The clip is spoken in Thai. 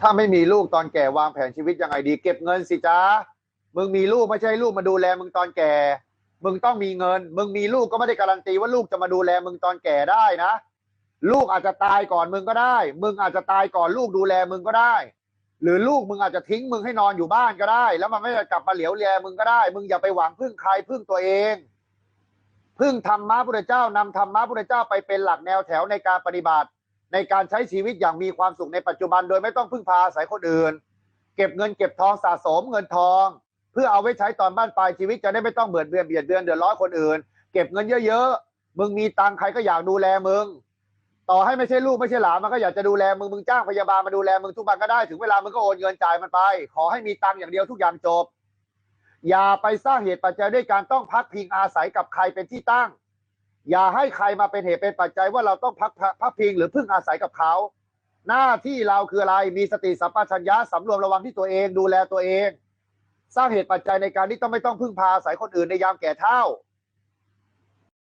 ถ้าไม่มีลูกตอนแก่วางแผนชีวิตยังไงดี เก็บเงินสิจ้ามึงมีลูกไม่ใช่ลูกมาดูแลมึงตอนแก่ มึงต้องมีเงิน มึงมีลูกก็ไม่ได้การันตีว่าลูกจะมาดูแลมึงตอนแก่ได้นะ ลูกอาจจะตายก่อนมึงก็ได้ มึงอาจจะตายก่อนลูกดูแลมึงก็ได้ หรือลูกมึงอาจจะทิ้งมึงให้นอนอยู่บ้านก็ได้ แล้วมันไม่ได้กลับมาเหลียวแลมึงก็ได้ มึงอย่าไปหวังพึ่งใครพึ่งตัวเองพึ่งธรรมะพุทธเจ้านำธรรมะพุทธเจ้าไปเป็นหลักแนวแถวในการปฏิบัติ ในการใช้ชีวิตอย่างมีความสุขในปัจจุบันโดยไม่ต้องพึ่งพาอาศัยคนอื่น เก็บเงินเก็บทองสะสมเงินทอง เพื่อเอาไว้ใช้ตอนบ้านปลายชีวิตจะได้ไม่ต้องเบียดเบียนเบียดเบียนเดือดร้อนคนอื่น เก็บเงินเยอะๆมึงมีตังใครก็อยากดูแลมึง ต่อให้ไม่ใช่ลูกไม่ใช่หลานมันก็อยากจะดูแลมึงมึงจ้างพยาบาลมาดูแลมึงทุกวันก็ได้ถึงเวลามึงก็โอนเงินจ่ายมันไป ขอให้มีตังอย่างเดียวทุกอย่างจบ อย่าไปสร้างเหตุปัจจัยด้วยการต้องพักพิงอาศัยกับใครเป็นที่ตั้ง อย่าให้ใครมาเป็นเหตุเป็นปัจจัยว่าเราต้องพักพักพิงหรือพึ่งอาศัยกับเขา หน้าที่เราคืออะไรมีสติสัมปชัญญะสำรวมระวังที่ตัวเองดูแลตัวเอง สร้างเหตุปัจจัยในการที่ต้องไม่ต้องพึ่งพาอาศัยคนอื่นในยามแก่เฒ่า